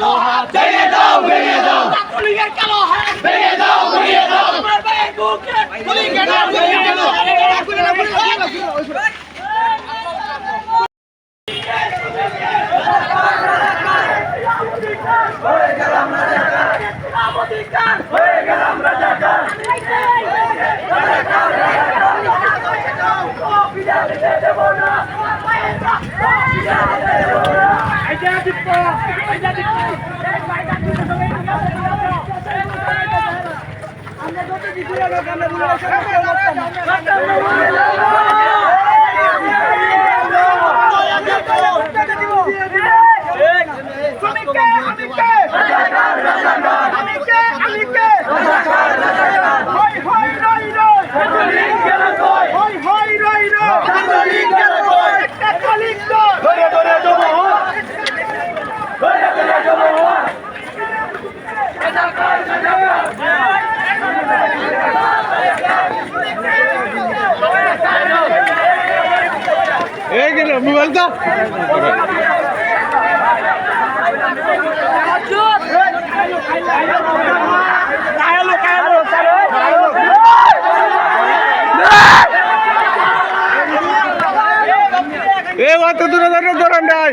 কালো হাত ভেঙে দাও ভেঙে দাও। ছাত্রলীগের কালো হাত ভেঙে দাও ভেঙে দাও। আমার ভাইয়ের বুকে গুলি কেন গুলি কেন আমরা না মোবাইলটা এ অত দূরে দূরে দৌড়ান নাই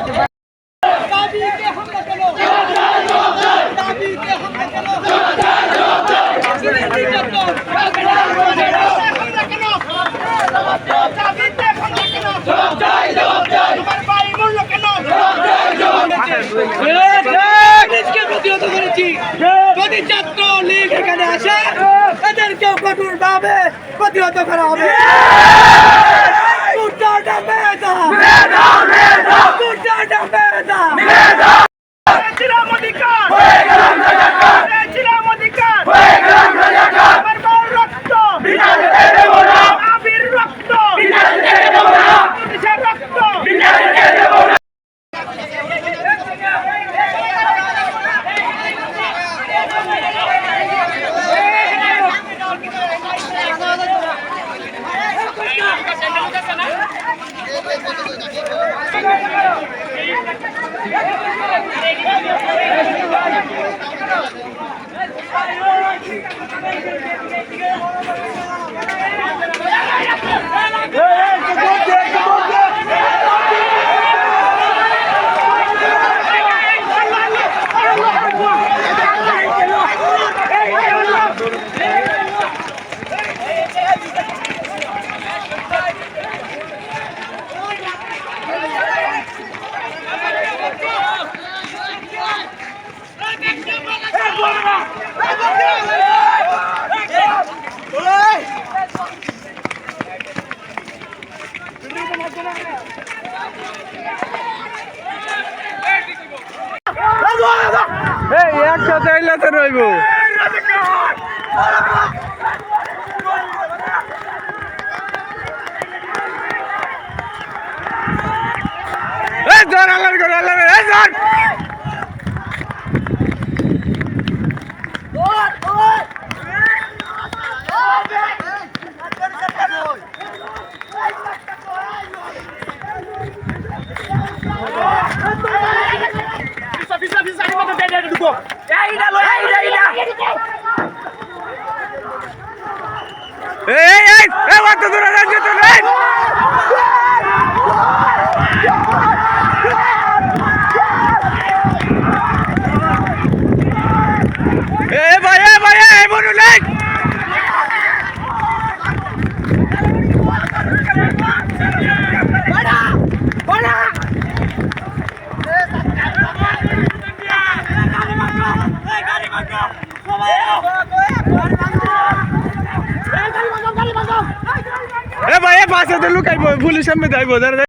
লীগ এখানে আসে এদেরকেও কঠোর ভাবে প্রতিহত করা হবে। কুর্তাটা মেধা কুর্তাটা মেধা তো রইব। জোর আল্লাহ করে আল্লাহ এ ভাই পাশে তো লুকাইবো পুলিশ সামনে যাইবো দাঁড়া